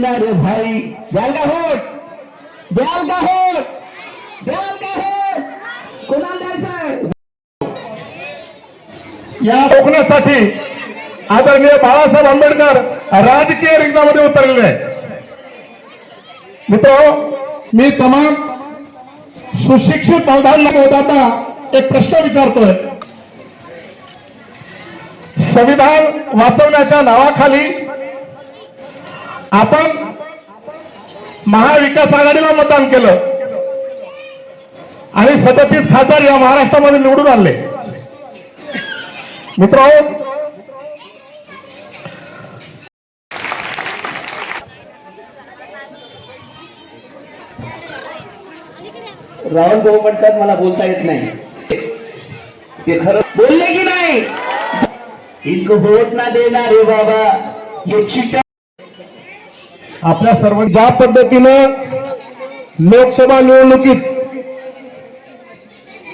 अरे भाई द्याल का होट द्याल का होट द्याल का होट कोणाला द्यायचं या कोकणासाठी आदरणीय बाळासाहेब आंबेडकर राजकीय रिंगणामध्ये उतरलेले आहेत. मित्र मी तमाम सुशिक्षित बांधवांना होता एक प्रश्न विचारतोय. संविधान वाचवण्याच्या नावाखाली आपण महाविकास आघाडीला मतदान केलं आणि सदतीस खासदार या महाराष्ट्रामध्ये निवडून आणले मित्र, राहुल भाऊ म्हणतात मला बोलता येत नाही. ते खरं बोलले की नाही. होत ना देणार रे बाबा. हे चिटा आपल्या सर्व ज्या पद्धतीनं लोकसभा निवडणुकीत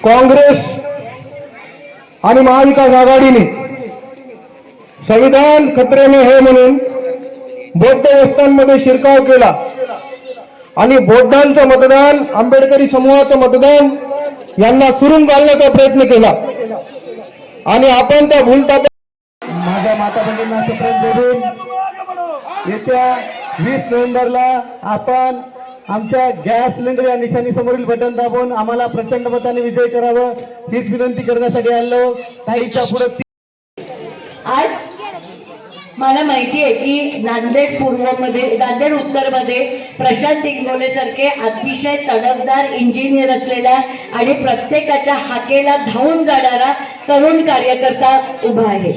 काँग्रेस आणि महाविकास आघाडीने. संविधान खत्रेने हे म्हणून बौद्ध वस्तांमध्ये शिरकाव केला. आणि बौद्धांचं मतदान आंबेडकरी समूहाचं मतदान यांना सुरून घालण्याचा प्रयत्न केला. आणि आपण त्या भूलता माझ्या माता बहिणींना येत्या वीस नोव्हेंबरला आपण आमच्या गॅस सिलेंडर या निशाणी समोरील बटन दाबून आम्हाला प्रचंड मताने विजय करावं हीच विनंती करण्यासाठी आलो काहीच्या पुढे आज मला माहिती आहे की नांदेड पूर्वमध्ये नांदेड उत्तरमध्ये प्रशांत इंगोले सारखे अतिशय तडकदार इंजिनियर असलेला आणि प्रत्येकाच्या हाकेला धावून जाणारा तरुण कार्यकर्ता उभा आहे.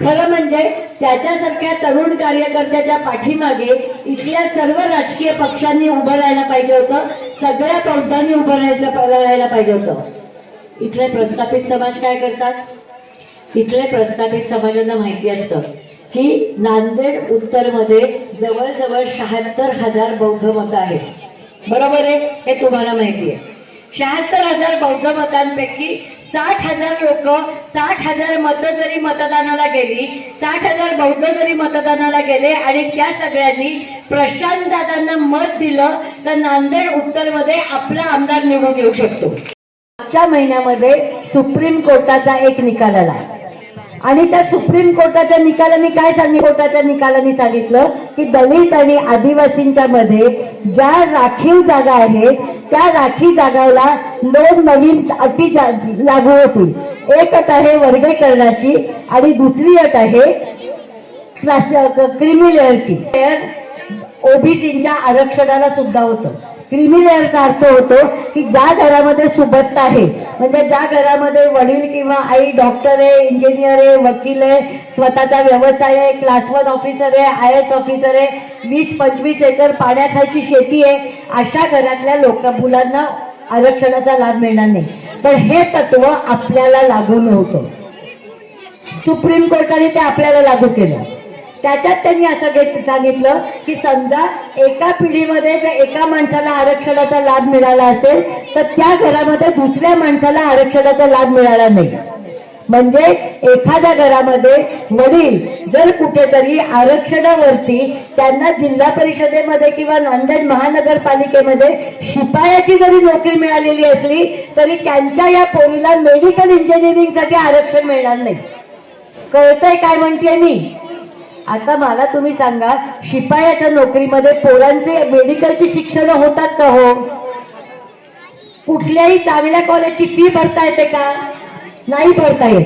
खरं म्हणजे त्याच्यासारख्या तरुण कार्यकर्त्याच्या पाठीमागे इथल्या सर्व राजकीय पक्षांनी उभं राहायला पाहिजे होतं. सगळ्या बौद्धांनी उभं राहायचं राहायला पाहिजे होतं. इथले प्रस्थापित समाज काय करतात? इथले प्रस्थापित समाजांना माहिती असतं की नांदेड उत्तरमध्ये जवळजवळ शहात्तर हजार बौद्ध मतं आहेत. बरोबर आहे? हे तुम्हाला माहिती आहे. शहात्तर हजार बौद्ध मतांपैकी साठ हजार लोक साठ हजार मतं जरी मतदानाला गेली साठ हजार बौद्ध जरी मतदानाला गेले आणि त्या सगळ्यांनी प्रशांत दादांना मत दिलं तर नांदेड उत्तरमध्ये आपला आमदार निवडून येऊ शकतो. मागच्या महिन्यामध्ये सुप्रीम कोर्टाचा एक निकाल आला. आणि त्या सुप्रीम कोर्टाच्या निकालाने काय सांगितलं? कोर्टाच्या निकालाने सांगितलं की दलित आणि आदिवासींच्या मध्ये ज्या राखीव जागा आहेत त्या राखी जागाला दोन नवीन अटी लागू होतील. एक अट आहे वर्गीकरणाची आणि दुसरी अट आहे क्रिमिलेअरची. ओबीसीच्या आरक्षणाला सुद्धा होतं. क्रिमी अर्थ होतो की ज्या घरामध्ये सुबत्ता आहे म्हणजे ज्या घरामध्ये वडील किंवा आई डॉक्टर आहे इंजिनियर आहे वकील आहे स्वतःचा व्यवसाय आहे क्लास वन ऑफिसर आहे आय एस ऑफिसर आहे वीस पंचवीस एकर पाण्याखालची शेती आहे अशा घरातल्या लोक मुलांना आरक्षणाचा लाभ मिळणार नाही. पण हे तत्व आपल्याला लागू नव्हतं. सुप्रीम कोर्टाने ते आपल्याला लागू केलं. त्याच्यात त्यांनी असं घेत- सांगितलं की समजा एका पिढीमध्ये जर एका माणसाला आरक्षणाचा लाभ मिळाला असेल तर त्या घरामध्ये दुसऱ्या माणसाला आरक्षणाचा लाभ मिळाला नाही. म्हणजे एखाद्या घरामध्ये वडील जर कुठेतरी आरक्षणावरती त्यांना जिल्हा परिषदेमध्ये किंवा नांदेड महानगरपालिकेमध्ये शिपायाची जरी नोकरी मिळालेली असली तरी त्यांच्या या पोरीला मेडिकल इंजिनिअरिंगसाठी आरक्षण मिळणार नाही. कळतंय काय म्हणते मी? आता मला तुम्ही सांगा शिपायाच्या नोकरीमध्ये पोरांचे मेडिकलची शिक्षण होतात का हो? कुठल्याही चांगल्या कॉलेजची फी भरता येते का? नाही भरता येत.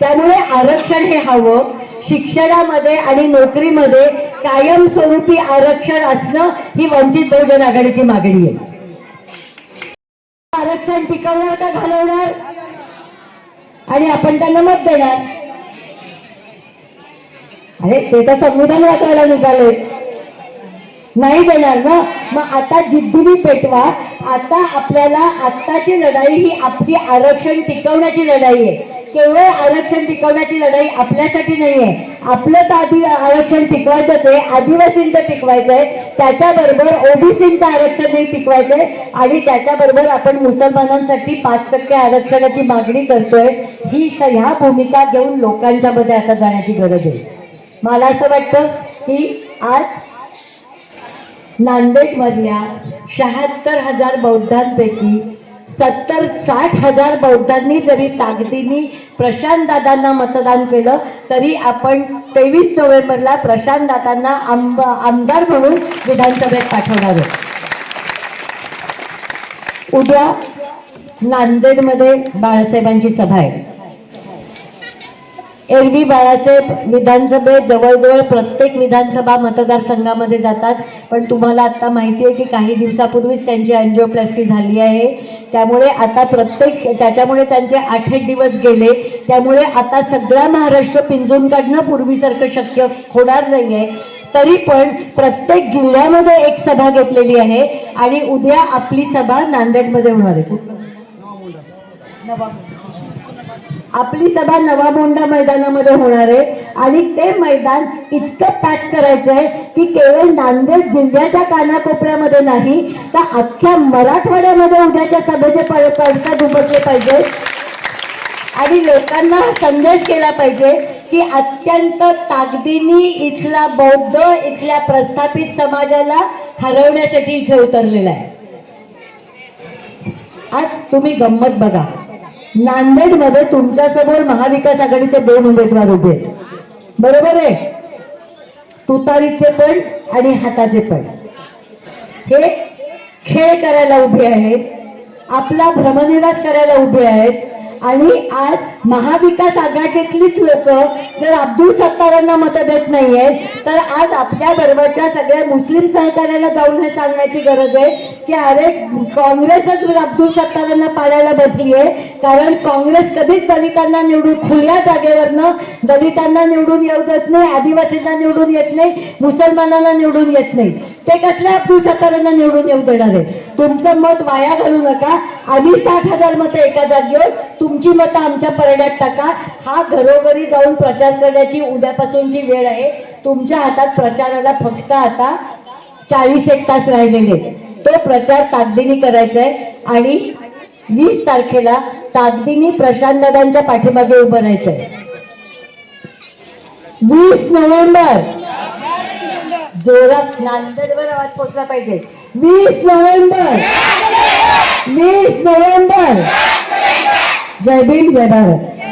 त्यामुळे आरक्षण हे हवं. शिक्षणामध्ये आणि नोकरीमध्ये कायमस्वरूपी आरक्षण असणं ही वंचित बहुजन आघाडीची मागणी आहे. आरक्षण टिकवणार का घालवणार? आणि आपण त्यांना मत देणार. अरे ते तर संविधान वाचायला निघाले. नाही देणार ना? मग आता जिद्दीने पेटवा. आता आपल्याला आत्ताची लढाई ही आपली आरक्षण टिकवण्याची लढाई आहे. केवळ आरक्षण टिकवण्याची लढाई आपल्यासाठी नाही आहे. आपलं तर आधी आरक्षण टिकवायचंच आहे आदिवासींचं टिकवायचं आहे त्याच्याबरोबर ओबीसींचं आरक्षणही टिकवायचं आहे आणि त्याच्याबरोबर आपण मुसलमानांसाठी पाच टक्के आरक्षणाची मागणी करतोय. ही ह्या भूमिका घेऊन लोकांच्या मध्ये आता जाण्याची गरज आहे. मला असं वाटतं की आज नांदेडमधल्या शहात्तर हजार बौद्धांपैकी सत्तर साठ हजार बौद्धांनी जरी ताकदीने प्रशांतदादांना मतदान केलं तरी आपण तेवीस नोव्हेंबरला प्रशांतदादांना आंब आमदार म्हणून विधानसभेत पाठवणार आहोत. उद्या नांदेडमध्ये बाळासाहेबांची सभा आहे. एरवी बाळासाहेब विधानसभेत जवळजवळ प्रत्येक विधानसभा मतदारसंघामध्ये जातात. पण तुम्हाला आता माहिती आहे की काही दिवसापूर्वीच त्यांची अँजिओप्लास्टी झाली आहे. त्यामुळे आता प्रत्येक त्याच्यामुळे त्यांचे आठ एक दिवस गेले. त्यामुळे आता सगळा महाराष्ट्र पिंजून काढणं पूर्वीसारखं शक्य होणार नाही आहे तरी पण प्रत्येक जिल्ह्यामध्ये एक सभा घेतलेली आहे. आणि उद्या आपली सभा नांदेडमध्ये होणार आहे. आपली सभा नवा मोंढा मैदानामध्ये होणार आहे. आणि ते मैदान इतकं पॅक करायचं आहे की केवळ नांदेड जिल्ह्याच्या कानाकोपऱ्यामध्ये नाही तर अख्ख्या मराठवाड्यामध्ये उद्याच्या सभेचे पडसाद उमटले पाहिजे. आणि लोकांना संदेश केला पाहिजे की अत्यंत ताकदीने इथला बौद्ध इथल्या प्रस्थापित समाजाला हरवण्यासाठी इथे उतरलेला आहे. आज तुम्ही गंमत बघा. नांदेडमध्ये तुमच्यासमोर महाविकास आघाडीचे दोन उमेदवार उभे आहेत. बरोबर आहे? तुतारीचे पण आणि हाताचे पण. हे खेळ करायला उभे आहेत. आपला भ्रमनिराश करायला उभे आहेत. आणि आज महाविकास आघाडीतलीच लोक जर अब्दुल सत्तारांना मतं देत नाहीये तर आज आपल्या बरोबरच्या सगळ्या मुस्लिम सहकार्याला जाऊन हे सांगण्याची गरज आहे की अरे काँग्रेसच अब्दुल सत्तारांना पाडायला बसली आहे कारण काँग्रेस कधीच दलितांना निवडून खुल्या जागेवरनं दलितांना निवडून येऊ देत नाही आदिवासींना निवडून येत नाही मुसलमानांना निवडून येत नाही. ते कसल्या अब्दुल सत्तारांना निवडून येऊ देणार आहे? तुमचं मत वाया घालू नका. आधी साठ हजार मतं एका जागेवर तुमची मतं आमच्या परड्यात टाका. हा घरोघरी जाऊन प्रचार करण्याची उद्यापासूनची वेळ आहे. तुमच्या हातात प्रचाराला फक्त आता चाळीस एक तास राहिलेले. तो प्रचार ताकदीने करायचा आहे. आणि वीस तारखेला ताकदीने प्रशांत दादांच्या पाठीमागे उभं राहायचं आहे. वीस नोव्हेंबर. जोरात नांदेडवर आवाज पोचला पाहिजे. वीस नोव्हेंबर. वीस नोव्हेंबर. जय भीम जय भारत.